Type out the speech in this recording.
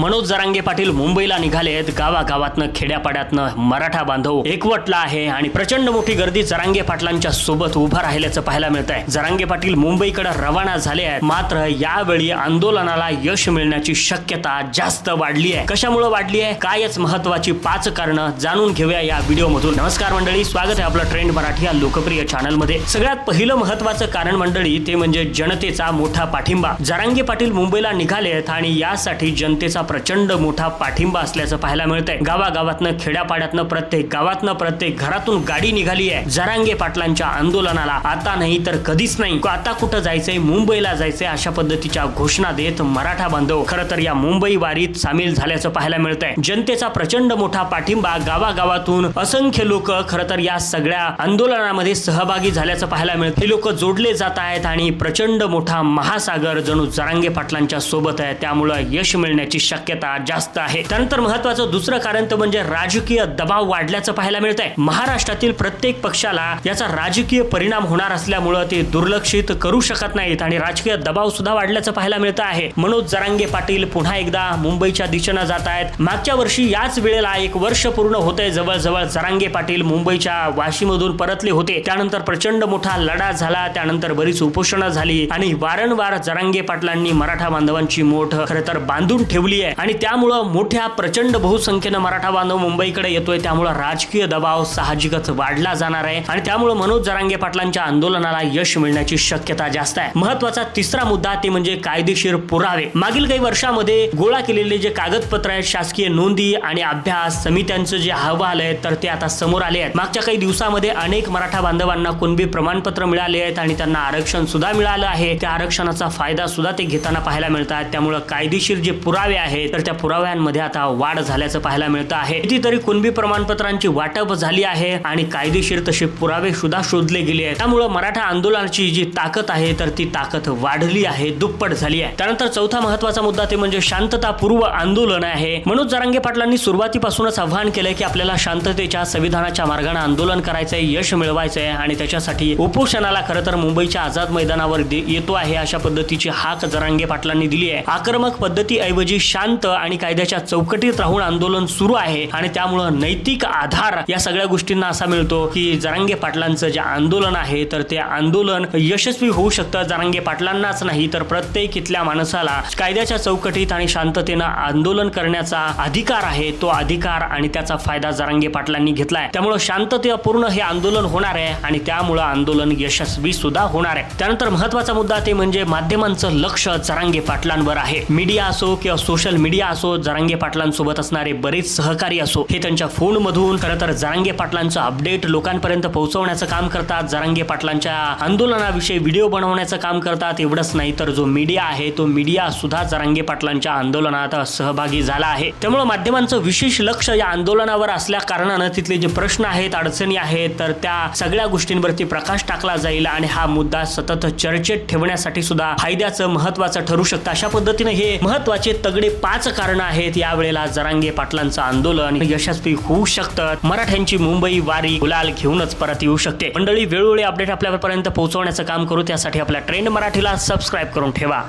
मनोज जरांगे पाटील मुंबईला निघाले आहेत. गावागावातनं खेड्यापाड्यातनं मराठा बांधव एकवटला आहे आणि प्रचंड मोठी गर्दी जरांगे पाटलांच्या सोबत उभं राहिल्याचं पाहायला मिळत आहे जरांगे पाटील मुंबईकडे रवाना झाले आहेत. मात्र यावेळी आंदोलनाला यश मिळण्याची शक्यता जास्त वाढली आहे. कशामुळे वाढली आहे? कायच महत्वाची पाच कारणं जाणून घेऊया या व्हिडिओ मधून नमस्कार मंडळी स्वागत आहे आपलं ट्रेंड मराठी या लोकप्रिय चॅनलमध्ये सगळ्यात पहिलं महत्वाचं कारण मंडळी ते म्हणजे जनतेचा मोठा पाठिंबा. जरांगे पाटील मुंबईला निघाले आहेत आणि यासाठी जनतेचा प्रचंड मोठा पाठिंबा असल्याचं पाहायला मिळतंय. गावागावातनं खेड्यापाड्यातनं प्रत्येक गावातनं प्रत्येक घरातून गाडी निघाली आहे. जरांगे पाटलांच्या आंदोलनाला आता नाही तर कधीच नाही. आता कुठं जायचंय? मुंबईला जायचंय अशा पद्धतीच्या घोषणा देत मराठा बांधव खरं तर या मुंबई वारीत सामील झाल्याचं पाहायला मिळतंय. जनतेचा प्रचंड मोठा पाठिंबा गावागावातून असंख्य लोक खरं तर या सगळ्या आंदोलनामध्ये सहभागी झाल्याचं पाहायला मिळतं हे लोक जोडले जात आहेत आणि प्रचंड मोठा महासागर जणू जरांगे पाटलांच्या सोबत आहे. त्यामुळं यश मिळण्याची शक्यता शक्यता जास्त आहे. त्यानंतर महत्वाचं दुसरं कारण तर म्हणजे राजकीय दबाव वाढल्याचं पाहायला मिळत आहे महाराष्ट्रातील प्रत्येक पक्षाला याचा राजकीय परिणाम होणार असल्यामुळं ते दुर्लक्षित करू शकत नाहीत आणि राजकीय दबाव सुद्धा वाढल्याचं पाहायला मिळतं आहे. मनोज जरांगे पाटील पुन्हा एकदा मुंबईच्या दिशेनं जात आहेत. मागच्या वर्षी याच वेळेला एक वर्ष पूर्ण होतंय. जवळजवळ जरांगे पाटील मुंबईच्या वाशीमधून परतले होते. त्यानंतर प्रचंड मोठा लढा झाला. त्यानंतर बरीच उपोषणं झाली आणि वारंवार जरांगे पाटलांनी मराठा बांधवांची मोठ खरं तर बांधून ठेवली आहे आणि त्यामुळं मोठ्या प्रचंड बहुसंख्येनं मराठा बांधव मुंबईकडे येतोय. त्यामुळं राजकीय दबाव साहजिकच वाढला जाणार आहे. आणि त्यामुळं मनोज जरांगे पाटलांच्या आंदोलनाला यश मिळण्याची शक्यता जास्त आहे. महत्त्वाचा तिसरा मुद्दा ते म्हणजे कायदेशीर पुरावे. मागील काही वर्षामध्ये गोळा केलेले जे कागदपत्र आहेत शासकीय नोंदी आणि अभ्यास समित्यांचं जे अहवाल आहेत तर ते आता समोर आले आहेत. मागच्या काही दिवसामध्ये अनेक मराठा बांधवांना कुणबी प्रमाणपत्र मिळाले आहेत आणि त्यांना आरक्षण सुद्धा मिळालं आहे. त्या आरक्षणाचा फायदा सुद्धा ते घेताना पाहायला मिळतात. त्यामुळं कायदेशीर जे पुरावे आहेत तर त्या पुराव्यांमध्ये आता वाढ झाल्याचं पाहायला मिळतं आहे. कितीतरी कुणबी प्रमाणपत्रांची वाटप झाली आहे आणि कायदेशीर तसे पुरावे सुद्धा शोधले गेले आहेत. त्यामुळं मराठा आंदोलनाची जी ताकद आहे तर ती ताकद वाढली आहे दुप्पट झाली आहे. त्यानंतर चौथा महत्त्वाचा मुद्दा ते म्हणजे शांततापूर्व आंदोलन आहे. मनोज जरांगे पाटलांनी सुरुवातीपासूनच आव्हान केलंय की आपल्याला शांततेच्या संविधानाच्या मार्गाने आंदोलन करायचंय यश मिळवायचंय आणि त्याच्यासाठी उपोषणाला खरं तर मुंबईच्या आझाद मैदानावर दे- येतो आहे अशा पद्धतीची हाक जरांगे पाटलांनी दिली आहे. आक्रमक पद्धतीऐवजी शांत शांत आणि कायद्याच्या चौकटीत राहून आंदोलन सुरू आहे आणि त्यामुळं नैतिक आधार या सगळ्या गोष्टींना असा मिळतो की जरांगे पाटलांचं जे आंदोलन आहे तर ते आंदोलन यशस्वी होऊ शकतं. जरांगे पाटलांनाच नाही तर प्रत्येक इथल्या माणसाला कायद्याच्या चौकटीत आणि शांततेनं आंदोलन करण्याचा अधिकार आहे. तो अधिकार आणि त्याचा फायदा जरांगे पाटलांनी घेतलाय. त्यामुळं शांततेपूर्ण हे आंदोलन होणार आहे आणि त्यामुळं आंदोलन यशस्वी सुद्धा होणार आहे. त्यानंतर महत्त्वाचा मुद्दा ते म्हणजे माध्यमांचं लक्ष जरांगे पाटलांवर आहे. मीडिया असो किंवा सोशल मीडिया असो जरांगे पाटलांसोबत असणारे बरेच सहकारी असो हे त्यांच्या फोनमधून खरं तर जरांगे पाटलांचं अपडेट लोकांपर्यंत पोहोचवण्याचं काम करतात. जरांगे पाटलांच्या आंदोलनाविषयी व्हिडिओ बनवण्याचं काम करतात. एवढंच नाही तर जो मीडिया आहे तो मीडिया सुद्धा जरांगे पाटलांच्या आंदोलनात सहभागी झाला आहे. त्यामुळे माध्यमांचं विशेष लक्ष या आंदोलनावर असल्या कारणानं तिथले जे प्रश्न आहेत अडचणी आहेत तर त्या सगळ्या गोष्टींवरती प्रकाश टाकला जाईल आणि हा मुद्दा सतत चर्चेत ठेवण्यासाठी सुद्धा फायद्याचं महत्वाचं ठरू शकतं. अशा पद्धतीने हे महत्त्वाचे तगडे पाच कारण आहेत यावेळेला जरांगे पाटलांचं आंदोलन. यशस्वी होऊ शकतं मराठ्यांची मुंबई वारी गुलाल घेऊनच परत येऊ शकते. मंडळी वेळोवेळी अपडेट आपल्यापर्यंत पोहोचवण्याचं काम करू. त्यासाठी आपल्या ट्रेंड मराठीला सबस्क्राईब करून ठेवा.